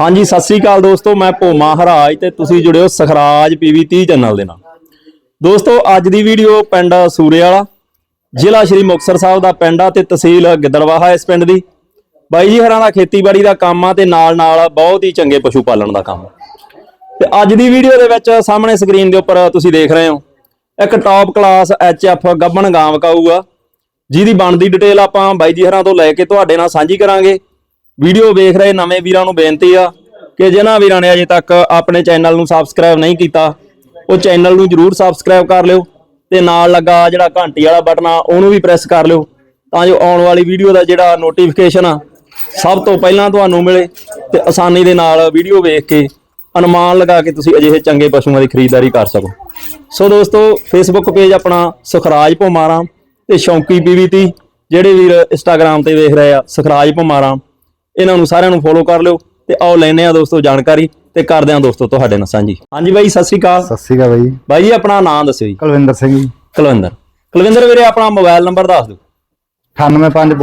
ਹਾਂਜੀ, ਸਤਿ ਸ੍ਰੀ ਅਕਾਲ ਦੋਸਤੋ, ਮੈਂ ਭੋਮਾ ਹਰਾਜ ਤੇ ਤੁਸੀਂ ਜੁੜਿਓ ਸਖਰਾਜ ਪੀਵੀ 30 ਚੈਨਲ ਦੇ ਨਾਲ। ਦੋਸਤੋ, ਅੱਜ ਦੀ ਵੀਡੀਓ ਪਿੰਡ ਸੂਰੇ ਵਾਲਾ ਜ਼ਿਲ੍ਹਾ ਸ਼੍ਰੀ ਮੁਕਤਸਰ ਸਾਹਿਬ ਦਾ ਪਿੰਡ ਆ ਤੇ ਤਹਿਸੀਲ ਗਿੱਦੜਵਾਹਾ ਇਸ ਪਿੰਡ ਦੀ। ਬਾਈ ਜੀ, ਹਰਾਂ ਦਾ ਖੇਤੀਬਾੜੀ ਦਾ ਕੰਮ ਆ ਤੇ ਨਾਲ ਨਾਲ ਬਹੁਤ ਹੀ ਚੰਗੇ ਪਸ਼ੂ ਪਾਲਣ ਦਾ ਕੰਮ ਤੇ ਅੱਜ ਦੀ ਵੀਡੀਓ ਦੇ ਵਿੱਚ ਸਾਹਮਣੇ ਸਕਰੀਨ ਦੇ ਉੱਪਰ ਤੁਸੀਂ ਦੇਖ ਰਹੇ ਹੋ, ਇੱਕ ਟੌਪ ਕਲਾਸ ਐਫ ਗੱਬਣ ਗਾਂ ਵਕਾਊ ਆ। ਜਿਹਦੀ ਬਣਦੀ ਡਿਟੇਲ ਆਪਾਂ ਬਾਈ ਜੀ ਹਰਾਂ ਤੋਂ ਲੈ ਕੇ ਤੁਹਾਡੇ ਨਾਲ ਸਾਂਝੀ ਕਰਾਂਗੇ। ਵੀਡੀਓ ਵੇਖ ਰਹੇ ਨਵੇਂ ਵੀਰਾਂ ਨੂੰ ਬੇਨਤੀ ਆ ਕਿ ਜਿਨ੍ਹਾਂ ਵੀਰਾਂ ਨੇ ਅਜੇ ਤੱਕ ਆਪਣੇ ਚੈਨਲ ਨੂੰ ਸਬਸਕ੍ਰਾਈਬ ਨਹੀਂ ਕੀਤਾ, ਉਹ ਚੈਨਲ ਨੂੰ ਜਰੂਰ ਸਬਸਕ੍ਰਾਈਬ ਕਰ ਲਿਓ ਤੇ ਨਾਲ ਲੱਗਾ ਜਿਹੜਾ ਘੰਟੀ ਵਾਲਾ ਬਟਨ ਆ, ਉਹਨੂੰ ਵੀ ਪ੍ਰੈਸ ਕਰ ਲਿਓ ਤਾਂ ਜੋ ਆਉਣ ਵਾਲੀ ਵੀਡੀਓ ਦਾ ਜਿਹੜਾ ਨੋਟੀਫਿਕੇਸ਼ਨ ਆ, ਸਭ ਤੋਂ ਪਹਿਲਾਂ ਤੁਹਾਨੂੰ ਮਿਲੇ ਤੇ ਆਸਾਨੀ ਦੇ ਨਾਲ ਵੀਡੀਓ ਵੇਖ ਕੇ ਅਨੁਮਾਨ ਲਗਾ ਕੇ ਤੁਸੀਂ ਅਜਿਹੇ ਚੰਗੇ ਪਸ਼ੂਆਂ ਦੀ ਖਰੀਦਦਾਰੀ ਕਰ ਸਕੋ। ਸੋ ਦੋਸਤੋ ਫੇਸਬੁੱਕ ਪੇਜ ਆਪਣਾ ਸੁਖਰਾਜ ਭੁਮਾਰਾ ਤੇ ਸ਼ੌਂਕੀ ਪੀਵੀਟੀ, ਜਿਹੜੇ ਵੀਰ ਇੰਸਟਾਗ੍ਰam ਤੇ ਵੇਖ ਰਹੇ ਆ, ਸੁਖਰਾਜ ਭੁਮਾਰਾ ਇਹਨਾਂ ਨੂੰ ਸਾਰਿਆਂ ਨੂੰ ਫੋਲੋ ਕਰ ਲਿਓ ਤੇ ਆਓ ਲੈਨੇ ਆ ਦੋਸਤੋ ਜਾਣਕਾਰੀ ਤੇ ਕਰਦੇ ਆ ਦੋਸਤੋ ਤੁਹਾਡੇ ਨਾਲ ਸਾਂਝੀ। ਹਾਂਜੀ ਬਾਈ ਸਤਿ ਸ੍ਰੀ ਅਕਾਲ। ਸਤਿ ਸ਼੍ਰੀ ਅਕਾਲ ਬਾਈ। ਬਾਈ ਜੀ ਆਪਣਾ ਨਾਮ ਦੱਸਿਓ ਜੀ। ਕੁਲਵਿੰਦਰ ਸਿੰਘ ਜੀ। ਕੁਲਵਿੰਦਰ। ਕੁਲਵਿੰਦਰ ਵੀਰੇ ਆਪਣਾ ਮੋਬਾਈਲ ਨੰਬਰ ਦੱਸ ਦਿਓ। 9855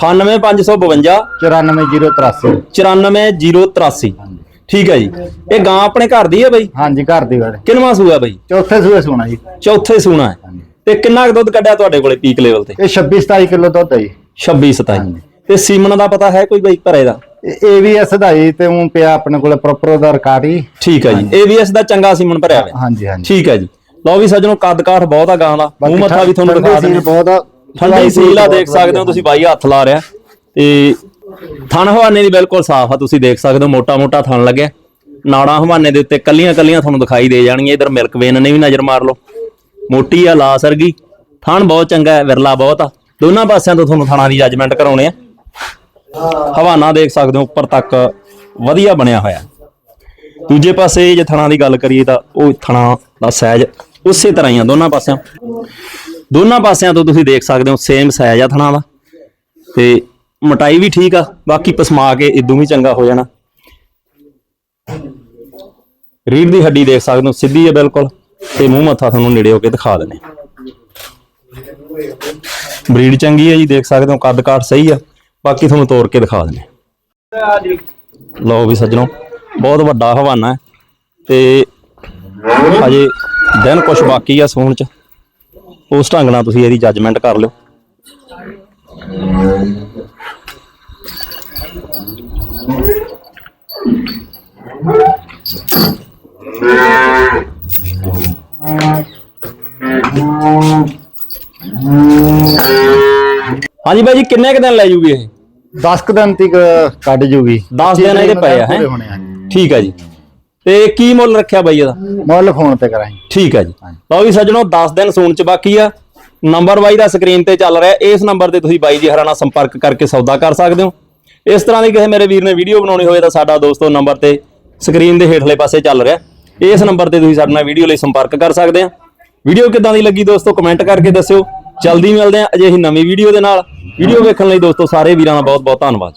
98552 94083 94083 ਠੀਕ ਹੈ ਜੀ। ਇਹ ਗਾਂ ਆਪਣੇ ਘਰ ਦੀ ਹੈ ਬਾਈ? ਹਾਂਜੀ ਘਰ ਦੀ ਵਾਲੇ ਕਿੰਨਵਾਂ ਸੂਆ ਬਾਈ? ਚੌਥੇ ਸੂਏ ਸੋਣਾ ਜੀ। ਚੌਥੇ ਸੂਣਾ ਹੈ। ਤੇ ਕਿੰਨਾ ਦੁੱਧ ਕੱਢਿਆ ਤੁਹਾਡੇ ਕੋਲੇ ਪੀਕ ਲੈਵਲ ਤੇ? ਇਹ 26 27 ਕਿਲੋ ਦੁੱਧ ਹੈ ਜੀ। 26 27 ਤੇ ਸੀਮਨ ਦਾ ਪਤਾ ਹੈ ਕੋਈ ਬਾਈ ਘਰੇ ਦਾ ਇਹ ਵੀ ਸਦਾਈ ਤੇ ਉਹ ਪਿਆ ਆਪਣੇ ਕੋਲ ਪ੍ਰੋਪਰ ਉਹਦਾ ਰਿਕਾਰਡ ਹੀ ਠੀਕ ਹੈ ਜੀ। ਏਵੀਐਸ ਦਾ ਚੰਗਾ ਸੀਮਨ ਭਰਿਆ ਹੋਇਆ। ਹਾਂਜੀ ਹਾਂਜੀ। ਠੀਕ ਹੈ ਜੀ। ਲਓ ਵੀ ਸੱਜਣੋ ਕੱਦ ਕਾਠ ਬਹੁਤ ਆ ਗਾਂ ਦਾ। ਮੂੰਹ ਮੱਥਾ ਵੀ ਤੁਹਾਨੂੰ ਦਿਖਾ ਦਿੰਦੇ। ਬਹੁਤ ਆ। ਠੰਡੀ ਸੀਲ ਆ ਦੇਖ ਸਕਦੇ ਹੋ ਤੁਸੀਂ ਬਾਈ ਹੱਥ ਲਾ ਰਿਹਾ। ਤੇ ਥਣ ਹਵਾਨੇ ਦੀ ਬਿਲਕੁਲ ਸਾਫ਼ ਆ ਤੁਸੀਂ ਦੇਖ ਸਕਦੇ ਹੋ ਮੋਟਾ ਮੋਟਾ ਥਣ ਲੱਗਿਆ। ਨਾੜਾਂ ਹਵਾਨੇ ਦੇ ਉੱਤੇ ਕੱਲੀਆਂ ਕੱਲੀਆਂ ਤੁਹਾਨੂੰ ਦਿਖਾਈ ਦੇ ਜਾਣਗੀਆਂ। ਇਧਰ ਮਿਲਕ ਵੇਨ ਨੇ ਵੀ ਨਜ਼ਰ ਮਾਰ ਲਓ। ਮੋਟੀ ਆ ਲਾ ਸਰਗੀ। ਥਣ ਬਹੁਤ ਚੰਗਾ ਹੈ ਵਿਰਲਾ ਬਹੁਤ ਆ। ਦੋਨਾਂ ਪਾਸਿਆਂ ਤੋਂ ਤੁਹਾਨੂੰ ਥਣਾਂ ਦੀ ਜੱਜਮੈਂਟ ਕਰਾਉਣੇ ਆ। ਹਵਾਨਾ ਦੇਖ ਸਕਦੇ ਹੋ, ਉੱਪਰ ਤੱਕ ਵਧੀਆ ਬਣਿਆ ਹੋਇਆ। ਦੂਜੇ ਪਾਸੇ ਜੇ ਥਣਾ ਦੀ ਗੱਲ ਕਰੀਏ ਤਾਂ ਉਹ ਥਣਾਂ ਦਾ ਸਾਈਜ਼ ਉਸੇ ਤਰ੍ਹਾਂ ਹੀ ਆ ਦੋਨਾਂ ਪਾਸਿਆਂ। ਦੋਨਾਂ ਪਾਸਿਆਂ ਤੋਂ ਤੁਸੀਂ ਦੇਖ ਸਕਦੇ ਹੋ ਸੇਮ ਸਾਈਜ਼ ਆ ਥਣਾ ਦਾ। ਤੇ ਮਟਾਈ ਵੀ ਠੀਕ ਆ, ਬਾਕੀ ਪਸਮਾ ਕੇ ਇਦੋਂ ਵੀ ਚੰਗਾ ਹੋ ਜਾਣਾ। ਰੀੜ ਦੀ ਹੱਡੀ ਦੇਖ ਸਕਦੇ ਹੋ, ਸਿੱਧੀ ਹੈ ਬਿਲਕੁਲ। ਤੇ ਮੂੰਹ ਮੱਥਾ ਤੁਹਾਨੂੰ ਨੇੜੇ ਹੋ ਕੇ ਦਿਖਾ ਦਿੰਨੇ ਬਰੀਡ ਚੰਗੀ ਹੈ ਜੀ, ਦੇਖ ਸਕਦੇ ਹੋ ਕੱਦ ਕਾਠ ਸਹੀ ਆ। ਬਾਕੀ ਤੁਹਾਨੂੰ ਤੋੜ ਕੇ ਦਿਖਾ ਦਿੰਨੇ ਲਓ ਵੀ ਸੱਜਣੋ ਬਹੁਤ ਵੱਡਾ ਹਵਾਨਾ ਹੈ ਤੇ ਅਜੇ ਦਿਨ ਕੁਝ ਬਾਕੀ ਆ ਸੂਣ ਚ। ਉਸ ਢੰਗ ਨਾਲ ਤੁਸੀਂ ਇਹਦੀ ਜੱਜਮੈਂਟ ਕਰ ਲਿਓ। ਹਾਂਜੀ ਬਾਈ ਜੀ ਕਿੰਨੇ ਕ ਦਿਨ ਲੈ ਜੂਗੀ ਇਹ? 10 ਕੁ ਦਿਨ ਤੱਕ ਕੱਢ ਜੂਗੀ। 10 ਦਿਨ ਇਹਦੇ ਪਏ ਆ ਹੈ? ਹੋਣੇ ਆ ਜੀ। ਠੀਕ ਹੈ ਤੇ ਕੀ ਮੁੱਲ ਰੱਖਿਆ ਬਾਈ ਇਹਦਾ? ਮੁੱਲ ਫੋਨ ਤੇ ਕਰਾਂਗੇ। ਠੀਕ ਹੈ ਜੀ। ਲਓ ਵੀ ਸੱਜਣੋ 10 ਦਿਨ ਸੂਣ ਚ ਬਾਕੀ ਆ। ਨੰਬਰ ਬਾਈ ਦਾ ਸਕਰੀਨ ਤੇ ਚੱਲ ਰਿਹਾ। ਇਸ ਨੰਬਰ ਤੇ ਤੁਸੀਂ ਬਾਈ ਜੀ ਹਰਾਂ ਨਾਲ ਸੰਪਰਕ ਕਰਕੇ ਸੌਦਾ ਕਰ ਸਕਦੇ ਹੋ। ਇਸ ਤਰ੍ਹਾਂ ਦੀ ਕਿਸੇ ਮੇਰੇ ਵੀਰ ਨੇ ਵੀਡੀਓ ਬਣਾਉਣੀ ਹੋਵੇ ਤਾਂ ਸਾਡਾ ਦੋਸਤੋ ਨੰਬਰ ਤੇ ਸਕਰੀਨ ਦੇ ਹੇਠਲੇ ਪਾਸੇ ਚੱਲ ਰਿਹਾ। ਇਸ ਨੰਬਰ ਤੇ ਤੁਸੀਂ ਸਾਡੇ ਨਾਲ ਵੀਡੀਓ ਲਈ ਸੰਪਰਕ ਕਰ ਸਕਦੇ ਆ। ਵੀਡੀਓ ਕਿੱਦਾਂ ਦੀ ਲੱਗੀ ਦੋਸਤੋ ਕਮੈਂਟ ਕਰਕੇ ਦੱਸਿਓ। ਜਲਦੀ ਮਿਲਦੇ ਆ ਅਜਿਹੀ ਨਵੀਂ ਵੀਡੀਓ ਦੇ ਨਾਲ। ਵੀਡੀਓ ਵੇਖਣ ਲਈ ਦੋਸਤੋ ਸਾਰੇ ਵੀਰਾਂ ਦਾ ਬਹੁਤ ਬਹੁਤ ਧੰਨਵਾਦ